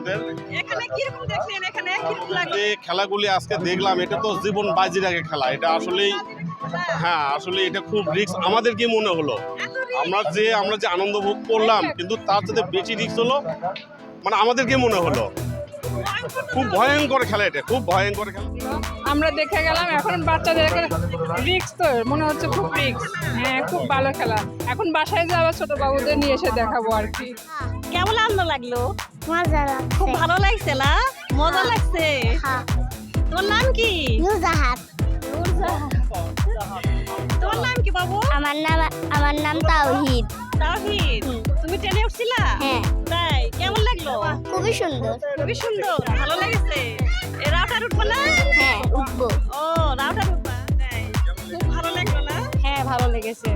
আমাদের এখানে কীরকম দেখলেন? এখানে কীরকম লাগল? যে খেলাগুলি আজকে দেখলাম এটা তো জীবন বাজির আগে খেলা। এটা আসলেই হ্যাঁ আসলে এটা খুব রিস্ক আমাদের কি মনে হলো? আমরা যে আমরা যে আনন্দ ভোগ করলাম কিন্তু তার সাথে বেশি রিস্ক হলো মানে আমাদের কি মনে হলো? খুব ভয়ঙ্কর খেলা এটা খুব ভয়ঙ্কর খেলা। আমরা দেখে গেলাম এখন বাচ্চাদের রিক্স তো মনে হচ্ছে খুব রিক্স হ্যাঁ খুব ভালো খেলা। এখন বাসায় যে আবার ছোট বাবুদের নিয়ে এসে দেখাবো আর কি। কেমন আনন্দ লাগল? মজা খুব ভালো লাগছে না? মজা লাগছে? হ্যাঁ। তোর নাম কি? নুজাহাত তোর নাম কি বাবু? আমার নাম আমার নাম তাওহিদ। তাওহিদ। তুমি ট্রেনে উঠছিলা? হ্যাঁ। তাই কেমন লাগল? খুবই সুন্দর। খুবই সুন্দর ভালো লেগেছে। এ রাউটার উঠবো না? হ্যাঁ উঠবো। ও রাউটার উঠবা? খুব ভালো লাগল না? হ্যাঁ ভালো লেগেছে।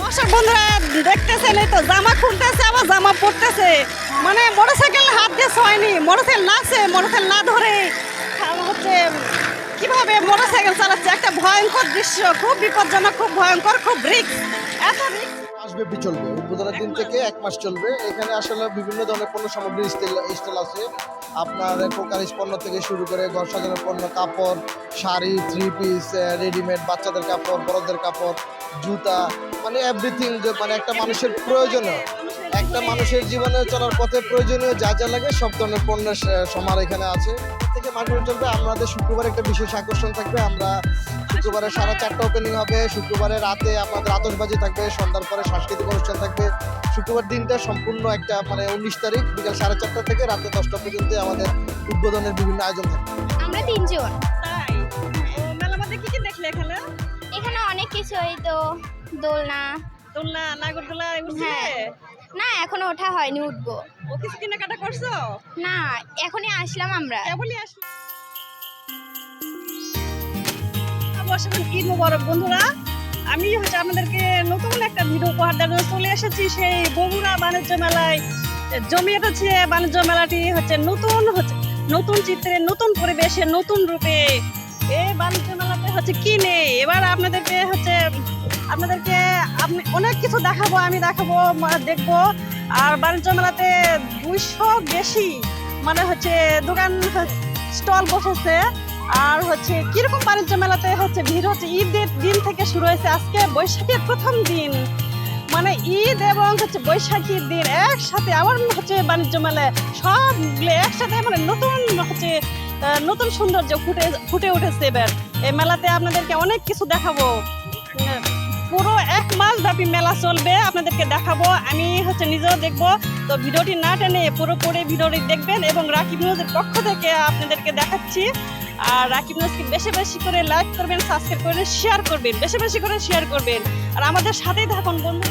দর্শক বন্ধুরা। দেখতেছেন এই তো, জামা খুলতেছে, আবার জামা পড়তেছে মানে মোটরসাইকেল হাত দিয়ে হয়নি মোটরসাইকেল লাগছে মোটরসাইকেল না ধরে হচ্ছে কীভাবে মোটরসাইকেল চালাচ্ছে? একটা ভয়ঙ্কর দৃশ্য, খুব বিপজ্জনক, খুব ভয়ঙ্কর, খুব রিক্স এত রিক্স আসবে উদ্বোধনের দিন থেকে এক মাস চলবে। এখানে আসলে বিভিন্ন ধরনের পণ্য সামগ্রী স্টেল স্টেল আছে। আপনার কোকারিস পণ্য থেকে শুরু করে ঘর সাজানোর পণ্য, কাপড়, শাড়ি থ্রি পিস রেডিমেড বাচ্চাদের কাপড়, বড়দের কাপড়, জুতা মানে এভরিথিং মানে একটা মানুষের প্রয়োজনীয়। একটা মানুষের জীবনে চলার পথে প্রয়োজনীয় যা যা লাগে সব ধরনের পণ্যের সমার এখানে আছে। থেকে মাস চলবে। আমাদের শুক্রবার একটা বিশেষ আকর্ষণ থাকবে। আমরা শুক্রবারে সাড়ে চারটা ওপেনিং হবে। শুক্রবারে রাতে আমাদের আতশবাজি থাকবে। সন্ধ্যার পরে সাংস্কৃতিক অনুষ্ঠান থাকবে। শুক্রবার দিনটা সম্পূর্ণ একটা মানে উনিশ তারিখ বিকাল সাড়ে চারটা থেকে রাতে দশটা পর্যন্ত আমাদের উদ্বোধনের বিভিন্ন আয়োজন থাকবে। আমরা তিনজন। তাই? ও মধ্যে কি কি দেখলে এখানে? এখানে অনেক কিছু এই তো দোলনা। দোলনা নাগরদোলা হ্যাঁ। না এখনও ওঠা হয়নি উঠবো। ও কিছু কেনাকাটা করছ? না এখনই আসলাম আমরা। কেবলই আসলো বর্ষাকাল ঈদ মোবারক বন্ধুরা। আমি হচ্ছে আপনাদেরকে নতুন একটা ভিডিও উপহার দেওয়ার জন্য চলে এসেছি সেই বগুড়া বাণিজ্য মেলায়। জমিয়ে উঠেছে বাণিজ্য মেলাটি হচ্ছে নতুন হচ্ছে নতুন চিত্রে নতুন পরিবেশে নতুন রূপে। এই বাণিজ্য মেলাতে হচ্ছে কি নেই? এবার আপনাদেরকে হচ্ছে আপনাদেরকে আপনি অনেক কিছু দেখাবো, আমি দেখাবো দেখব। আর বাণিজ্য মেলাতে দুইশো বেশি মানে হচ্ছে দোকান স্টল বসেছে। আর হচ্ছে কীরকম বাণিজ্য মেলাতে হচ্ছে ভিড় হচ্ছে, ঈদের দিন থেকে শুরু হয়েছে আজকে বৈশাখের প্রথম দিন। মানে ঈদ এবং হচ্ছে বৈশাখীর দিন একসাথে আবার হচ্ছে বাণিজ্য মেলায় সবগুলো একসাথে মানে নতুন হচ্ছে নতুন সৌন্দর্য ফুটে ফুটে উঠেছে এবার। এই মেলাতে আপনাদেরকে অনেক কিছু দেখাবো। পুরো এক মাস ব্যাপী মেলা চলবে, আপনাদেরকে দেখাবো। আমি হচ্ছে নিজেও দেখব। তো ভিডিওটি না টেনে পুরোপুরি ভিডিওটি দেখবেন এবং রাকিব নিউজের পক্ষ থেকে আপনাদেরকে দেখাচ্ছি। আর রাকিব নিউজকে বেশি বেশি করে লাইক করবেন সাবস্ক্রাইব করবেন শেয়ার করবেন, বেশি বেশি করে শেয়ার করবেন। আর আমাদের সাথেই থাকুন, বন্ধু।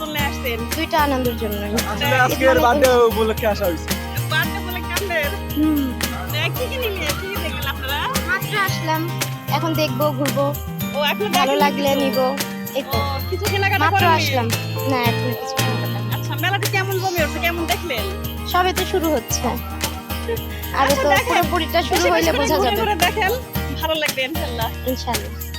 জন্য আসছেন। দুইটা আনন্দের জন্য। আসলে আজকের বার্থডে উপলক্ষে আসা হয়েছে। বার্থডে বলে কান্দের কি কি নিলে? কি কি দেখলেন আপনারা? মাত্র আসলাম। এখন দেখব ঘুরবো। ও এখন ভালো লাগলে নিব। এই তো। কিছু কেনাকাটা মাত্র আসলাম। না এখন কিছু কেনাকাটা আচ্ছা মেলাটা কেমন জমে উঠছে কেমন দেখলেন? সবে তো শুরু হচ্ছে। আগে আচ্ছা, তো। পুরোপুরিটা শুরু হইলে বোঝা যাবে। দেখেন। ভালো লাগবে ইনশাল্লাহ। ইনশাল্লাহ।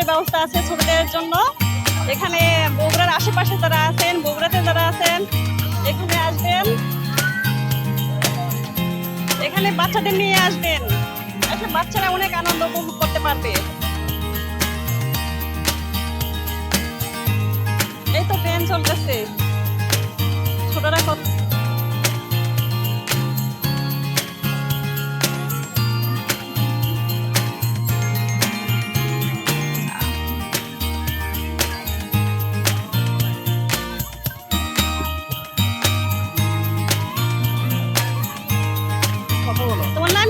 রাউটার ব্যবস্থা আছে ছোটদের জন্য। এখানে বগুড়ার আশেপাশে যারা আছেন, বগুড়াতে যারা আছেন, এখানে আসবেন। এখানে বাচ্চাদের নিয়ে আসবেন। আসলে বাচ্চারা অনেক আনন্দ উপভোগ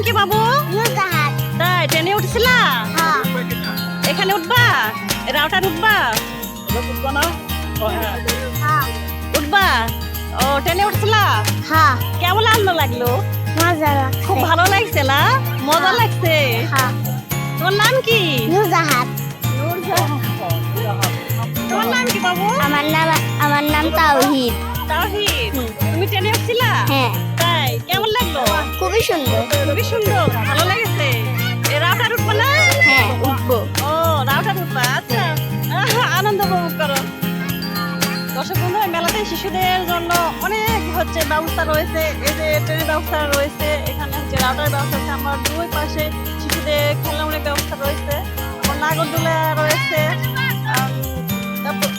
কি বাবু? তাই ট্রেনে উঠছিলা? এখানে উঠবা? রাউটার উঠবা? উঠবা? ও ট্রেনে উঠছিলা? হ্যাঁ। কেমন আনন্দ লাগল? খুব ভালো লাগছে না? মজা লাগছে? হ্যাঁ। তোমার নাম কি? নুজাহাত তোমার নাম কি বাবু? আমার নাম আমার নাম তাওহিদ। তাহিদ তুমি ট্রেনে উঠছিলা? হ্যাঁ। খুবই সুন্দর। খুবই সুন্দর। ভালো লেগেছে? এ রাউটার উঠবো না? হ্যাঁ উঠবো ও রাউটার উঠবা আচ্ছা। আনন্দ উপভোগ করো। দর্শক বন্ধু মেলাতে শিশুদের জন্য অনেক হচ্ছে ব্যবস্থা রয়েছে। এই যে ট্রেনের ব্যবস্থা রয়েছে এখানে হচ্ছে রাউটার ব্যবস্থা আছে। আমার দুই পাশে শিশুদের খেলনামূলক ব্যবস্থা রয়েছে। আমার নাগরদোলা রয়েছে।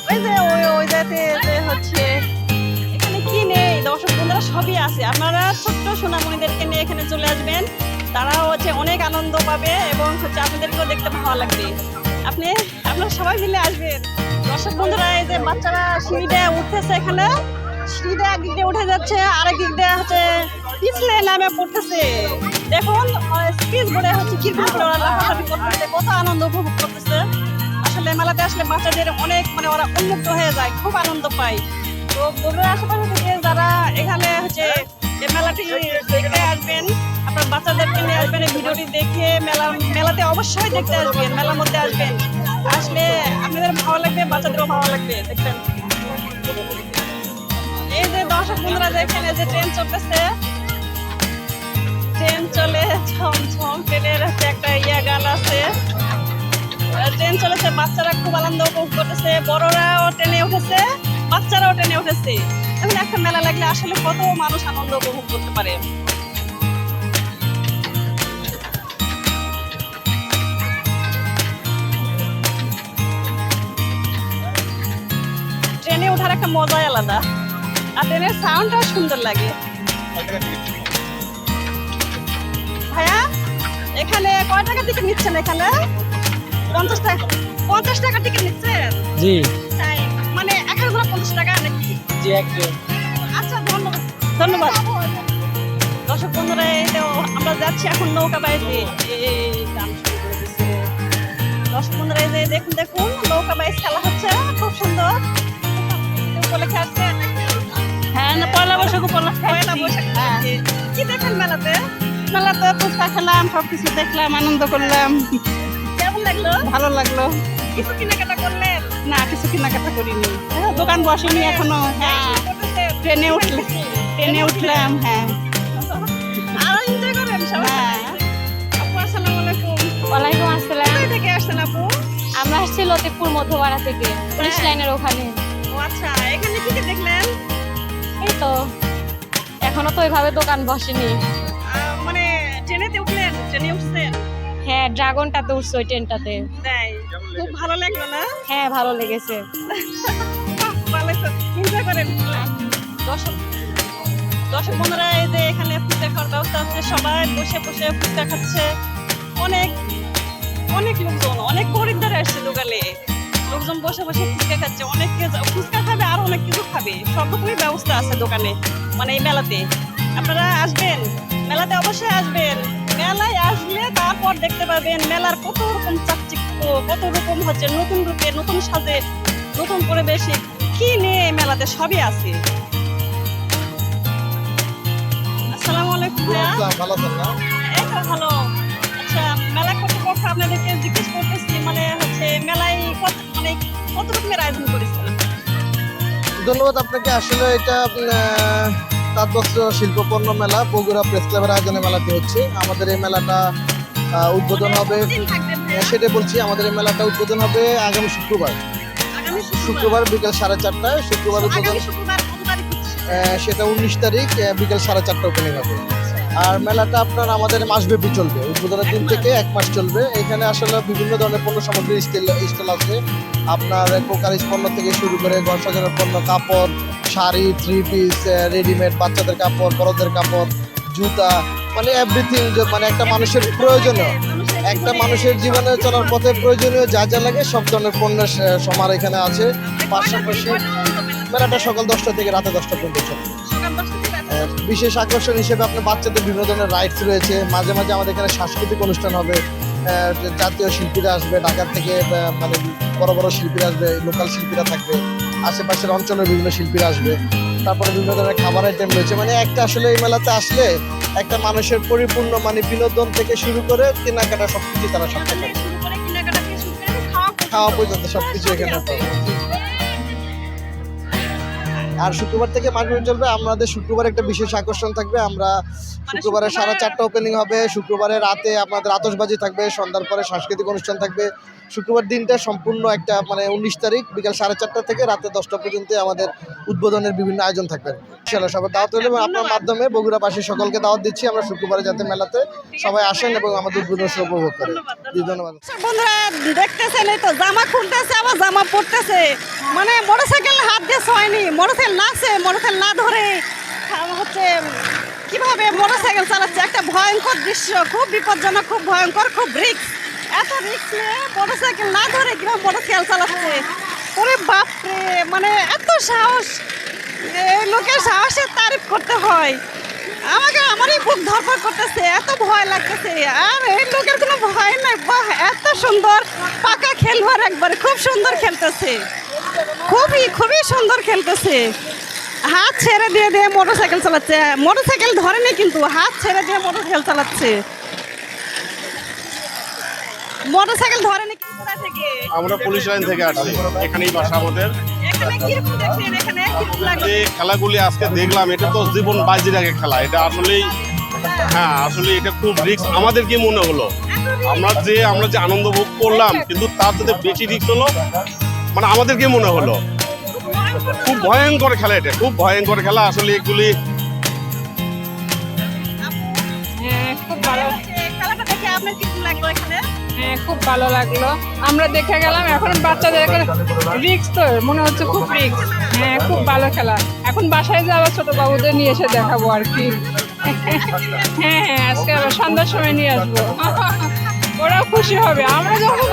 ওই যে ওই ওই জায়গাতে হচ্ছে সবই আছে। আপনারা ছোট্ট সোনামণিদেরকে নিয়ে এখানে চলে আসবেন। তারাও হচ্ছে অনেক আনন্দ পাবে এবং হচ্ছে আপনাদেরকেও দেখতে ভালো লাগবে। আপনি, আপনারা সবাই মিলে আসবেন। দর্শক বন্ধুরা, এই যে বাচ্চারা সিঁড়িতে উঠতেছে এখানে। সিঁড়িতে একদিক দিয়ে উঠে যাচ্ছে আরেক দিক দিয়ে হচ্ছে পিছলে নামে পড়তেছে। দেখুন স্পিচ হচ্ছে করতেছে, কত আনন্দ উপভোগ করতেছে। আসলে মেলাতে আসলে বাচ্চাদের অনেক মানে ওরা উন্মুক্ত হয়ে যায়, খুব আনন্দ পায়। তো আশেপাশে থেকে যারা এখানে হচ্ছে এই মেলাটি দেখতে আসবেন, আপনার বাচ্চাদেরকে নিয়ে আসবেন ভিডিওটি দেখে মেলা, মেলাতে অবশ্যই দেখতে আসবেন, মেলার মধ্যে আসবেন। আসলে আপনাদের ভালো লাগবে, বাচ্চাদেরও ভালো লাগবে, দেখবেন। এই যে দর্শক বন্ধুরা দেখেন এই যে ট্রেন চলতেছে, ট্রেন চলে ঝম ঝম ট্রেনের হচ্ছে একটা ইয়া গান আছে। ট্রেন চলেছে, বাচ্চারা খুব আনন্দ উপভোগ করতেছে, বড়রাও ট্রেনে উঠেছে। বাচ্চারাও ট্রেনে উঠেছে। এখন একটা মেলা লাগলে আসলে কত মানুষ আনন্দ উপভোগ করতে পারে। ট্রেনে ওঠার একটা মজাই আলাদা। আর ট্রেনের সাউন্ডটাও সুন্দর লাগে। ভাইয়া এখানে কয় টাকা টিকিট নিচ্ছেন এখানে? পঞ্চাশ টাকা পঞ্চাশ টাকা টিকিট নিচ্ছেন? জি। তাই। পঞ্চাশ টাকা নাকি? জি একজন আচ্ছা ধন্যবাদ। ধন্যবাদ। দর্শক বন্ধুরা তো আমরা যাচ্ছি এখন নৌকা বাইতে দর্শক বন্ধুরা যে দেখুন দেখুন নৌকা বাইচ খেলা হচ্ছে। খুব সুন্দর। উপলক্ষে আসছে। হ্যাঁ না পয়লা বৈশাখ উপলক্ষে পয়লা বৈশাখ কি দেখেন মেলাতে? মেলাতে ফুচকা খেলাম সবকিছু দেখলাম আনন্দ করলাম। কেমন লাগল? ভালো লাগল। কিছু কেনাকাটা করলেন? না কিছু কেনাকাটা করিনি। হ্যাঁ, দোকান বসেনি এখনও। হ্যাঁ ট্রেনে উঠলে ট্রেনে উঠলাম হ্যাঁ। আরও এনজয় করেন সবাই। হ্যাঁ। আপু আসসালামু আলাইকুম। ওয়ালাইকুম আসসালাম। কোথায় থেকে আসছেন আপু? আমরা আসছি লতিফপুর মধ্যপাড়া থেকে পুলিশ হ্যাঁ। লাইনের ওখানে। ও আচ্ছা এখানে কি কি দেখলেন? এই তো এখনও তো ওইভাবে দোকান বসেনি। মানে ট্রেনেতে উঠলেন ট্রেনে উঠছেন? হ্যাঁ ড্রাগনটাতে উঠছে ওই ট্রেনটাতে। খুব ভালো লাগল না? হ্যাঁ ভালো লেগেছে। বাহ, ভালো করেন। দর্শক দর্শক বন্ধুরা এই যে এখানে ফুচকা খাওয়ার ব্যবস্থা হচ্ছে সবাই বসে বসে ফুচকা খাচ্ছে। অনেক অনেক লোকজন অনেক খরিদ্দার আসছে দোকানে। লোকজন বসে বসে ফুচকা খাচ্ছে। অনেক ফুচকা খাবে আর অনেক কিছু খাবে। সব রকমের ব্যবস্থা আছে দোকানে মানে এই মেলাতে। আপনারা আসবেন? মেলাতে অবশ্যই আসবেন। মেলায় তারপর দেখতে পাবেন মেলার কত রকম চাকচিক্য কত রকম হচ্ছে নতুন রূপে নতুন সাজে নতুন পরিবেশে কি নিয়ে মেলাতে সবই আছে। আসসালামু আলাইকুম ভালো এই তো ভালো। আচ্ছা মেলা কর্তৃপক্ষ আপনাদেরকে জিজ্ঞেস করতেছি মানে হচ্ছে মেলায় কত মানে কত রকমের আয়োজন করেছেন ধন্যবাদ আপনাকে। আসলে এটা তাঁতবস্ত্র শিল্পপণ্য মেলা বগুড়া প্রেস ক্লাবের আয়োজনে মেলাটি হচ্ছে। আমাদের এই মেলাটা উদ্বোধন হবে। সেটাই বলছি আমাদের এই মেলাটা উদ্বোধন হবে আগামী শুক্রবার। শুক্রবার বিকেল সাড়ে চারটায় শুক্রবার উদ্বোধন সেটা উনিশ তারিখ বিকাল বিকেল সাড়ে চারটা ওপেনিং হবে। আর মেলাটা আপনার আমাদের মাসব্যাপী চলবে। উদ্বোধনের দিন থেকে এক মাস চলবে। এখানে আসলে বিভিন্ন ধরনের পণ্য সামগ্রীর স্টল স্টল আছে। আপনার কোকারিজ পণ্য থেকে শুরু করে ঘর সাজানোর পণ্য, কাপড়, শাড়ি থ্রি পিস রেডিমেড বাচ্চাদের কাপড়, বড়দের কাপড়, জুতা মানে এভরিথিং মানে একটা মানুষের প্রয়োজনীয়। একটা মানুষের জীবনে চলার পথে প্রয়োজনীয় যা যা লাগে সব ধরনের পণ্যের সমার এখানে আছে। পাশাপাশি মেলাটা সকাল দশটা থেকে রাতে দশটা পর্যন্ত চলে বিশেষ আকর্ষণ হিসেবে আপনার বাচ্চাদের বিভিন্ন ধরনের রাইডস রয়েছে। মাঝে মাঝে আমাদের এখানে সাংস্কৃতিক অনুষ্ঠান হবে। জাতীয় শিল্পীরা আসবে ঢাকা থেকে মানে বড় বড় শিল্পীরা আসবে লোকাল শিল্পীরা থাকবে আশেপাশের অঞ্চলের বিভিন্ন শিল্পীরা আসবে। তারপরে বিভিন্ন ধরনের খাবার আইটেম রয়েছে। মানে একটা আসলে এই মেলাতে আসলে একটা মানুষের পরিপূর্ণ মানে বিনোদন থেকে শুরু করে কেনাকাটা সবকিছু তারা খাওয়া খাওয়া পর্যন্ত সবকিছু এখানে পাবে। আর শুক্রবার থেকে মার্কেট চলবে। আমাদের শুক্রবার একটা বিশেষ আকর্ষণ থাকবে। আমরা শুক্রবারে সাড়ে চারটা ওপেনিং হবে। শুক্রবারে রাতে আপনাদের আতশবাজি থাকবে। সন্ধ্যার পরে সাংস্কৃতিক অনুষ্ঠান থাকবে। শুক্রবার দিনটা সম্পূর্ণ একটা মানে উনিশ তারিখ বিকাল সাড়ে চারটা থেকে রাতে দশটা পর্যন্ত আমাদের উদ্বোধনের বিভিন্ন আয়োজন থাকবে। ইনশাআল্লাহ সবাই দাওয়াত রইলে এবং আপনার মাধ্যমে বগুড়াবাসী সকলকে দাওয়াত দিচ্ছি। আমরা শুক্রবারে যাতে মেলাতে সবাই আসেন এবং আমাদের উদ্বোধন উপভোগ করেন। ধন্যবাদ আচ্ছা, বন্ধুরা দেখতেছেন এই তো জামা খুলতেছে আবার জামা পড়তেছে মানে মোটরসাইকেল হাত দিয়ে হয়নি মোটরসাইকেল নাচে মোটরসাইকেল না ধরে হচ্ছে, কীভাবে মোটরসাইকেল চালাচ্ছে, একটা ভয়ঙ্কর দৃশ্য, খুব বিপজ্জনক, খুব ভয়ঙ্কর, খুব রিক্স এত রিক্স নিয়ে মোটরসাইকেল না ধরে কীভাবে মোটরসাইকেল চালাচ্ছে? ওরে বাপরে মানে এত সাহস লোকের সাহসের তারিফ করতে হয়। আমাকে আমারই বুক ধরপড় করতেছে, এত ভয় লাগতেছে। আর এই লোকের কোনো ভয় নাই, বাহ, এত সুন্দর, পাকা খেলোয়াড় একবারে, খুব সুন্দর খেলতেছে। খুবই খুবই সুন্দর খেলতেছে। হাত ছেড়ে দিয়ে দিয়ে মোটর সাইকেল চালাচ্ছে। মোটর সাইকেল ধরেনি কিন্তু হাত ছেড়ে দিয়ে মোটর সাইকেল চালাচ্ছে মোটর সাইকেল ধরেনি কোথা থেকে? আমরা পুলিশ লাইন থেকে আসছি। এখানেই বাসা আমাদের। যে খেলাগুলি আজকে দেখলাম এটা তো জীবন বাজির আগে খেলা। এটা আসলেই হ্যাঁ আসলে এটা খুব রিক্স আমাদের কি মনে হলো? আমরা যে আমরা যে আনন্দ ভোগ করলাম কিন্তু তার সাথে বেশি রিক্স হলো মানে আমাদের কি মনে হলো। খুব ভয়ঙ্কর খেলা এটা খুব ভয়ঙ্কর খেলা আসলে এগুলি হ্যাঁ খুব ভালো। লাগল এখানে? হ্যাঁ খুব ভালো লাগল। আমরা দেখে গেলাম এখন বাচ্চাদেরকে রিক্স তো মনে হচ্ছে খুব রিক্স হ্যাঁ খুব ভালো খেলা। এখন বাসায় যাব ছোট বাবুদের নিয়ে এসে দেখাবো আর কি। হ্যাঁ হ্যাঁ আজকে আবার সন্ধ্যার সময় নিয়ে আসব। ওরাও খুশি হবে। আমরা যখন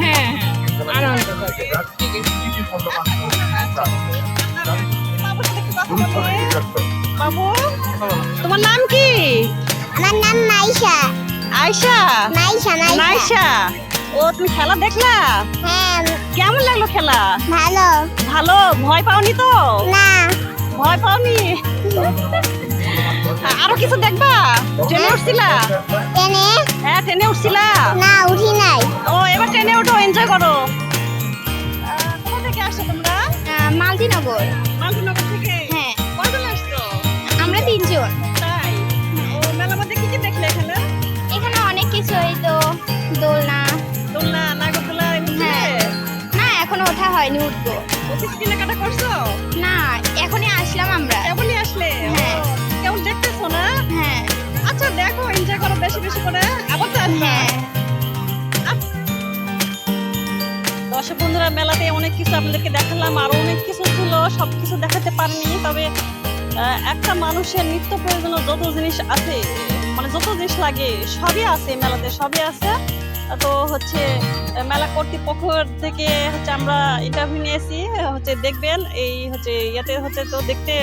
হ্যাঁ আনন্দ বাবু তোমার নাম কি? আমার নাম মাইশা। আয়শা মাইশা মাইশা। ও তুমি খেলা দেখলা? হ্যাঁ। কেমন লাগল খেলা? ভালো। ভালো? ভয় পাওনি তো? না। ভয় পাওনি? আরও কিছু দেখবা? ট্রেনে উঠছিলা? ট্রেনে হ্যাঁ ট্রেনে উঠছিলা? না উঠি নাই। ও ট্রেনে উঠো এনজয় করো। কোথা থেকে আসছো তোমরা? আহ, মালতীনগর মালদীনগর থেকে? হ্যাঁ। কয়জন আসছো? আমরা তিনজন। তাই? ও মেলার মধ্যে কি কি দেখলে এখানে? এখানে অনেক কিছু এই তো দোলনা। দোলনা নাগরদোলা হ্যাঁ। না এখনও ওঠা হয়নি উঠবো। অফিস কেনাকাটা করছ? না এখনই আসলাম আমরা। কেমনই আসলে? হ্যাঁ। কেমন দেখতেছো না? হ্যাঁ। আচ্ছা দেখো এনজয় করো বেশি বেশি করে। আবার তো আসবা। হ্যাঁ। দর্শক বন্ধুরা মেলাতে অনেক কিছু আপনাদেরকে দেখালাম, আরও অনেক কিছু ছিল সব কিছু দেখাতে পারিনি, তবে একটা মানুষের নিত্য প্রয়োজনীয় যত জিনিস আছে মানে যত জিনিস লাগে, সবই আছে মেলাতে, সবই আছে। তো হচ্ছে, মেলা কর্তৃপক্ষ থেকে হচ্ছে আমরা ইন্টারভিউ নিয়েছি, হচ্ছে দেখবেন, এই হচ্ছে ইয়েতে হচ্ছে তো দেখতে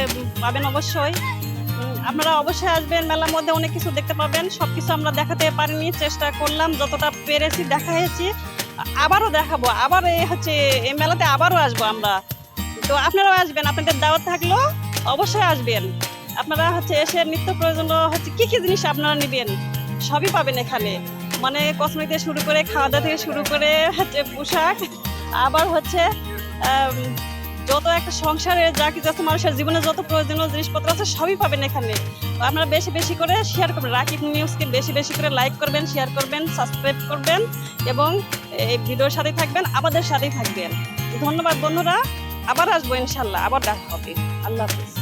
পাবেন অবশ্যই। আপনারা অবশ্যই আসবেন, মেলার মধ্যে অনেক কিছু দেখতে পাবেন সব কিছু আমরা দেখাতে পারিনি, চেষ্টা করলাম, যতটা পেরেছি দেখাইছি আবারও দেখাবো, আবার এই হচ্ছে, এই মেলাতে আবারও আসব আমরা। তো আপনারাও আসবেন, আপনাদের দাওয়াত থাকল, অবশ্যই আসবেন। আপনারা হচ্ছে এসে নিত্য প্রয়োজন হচ্ছে কী কী জিনিস আপনারা নেবেন, সবই পাবেন এখানে। মানে কসমেটিক থেকে শুরু করে খাওয়া দাওয়া থেকে শুরু করে, হচ্ছে পোশাক, আবার হচ্ছে যত একটা সংসারে যা কিছু আছে, মানুষের জীবনে যত প্রয়োজনীয় জিনিসপত্র আছে, সবই পাবেন এখানে। আপনারা বেশি বেশি করে শেয়ার করবেন রাকিব নিউজকে বেশি বেশি করে লাইক করবেন শেয়ার করবেন সাবস্ক্রাইব করবেন এবং এই ভিডিওর সাথে থাকবেন, আমাদের সাথেই থাকবেন। ধন্যবাদ বন্ধুরা। আবার আসব ইনশাল্লাহ, আবার দেখা হবে। আল্লাহ হাফিজ।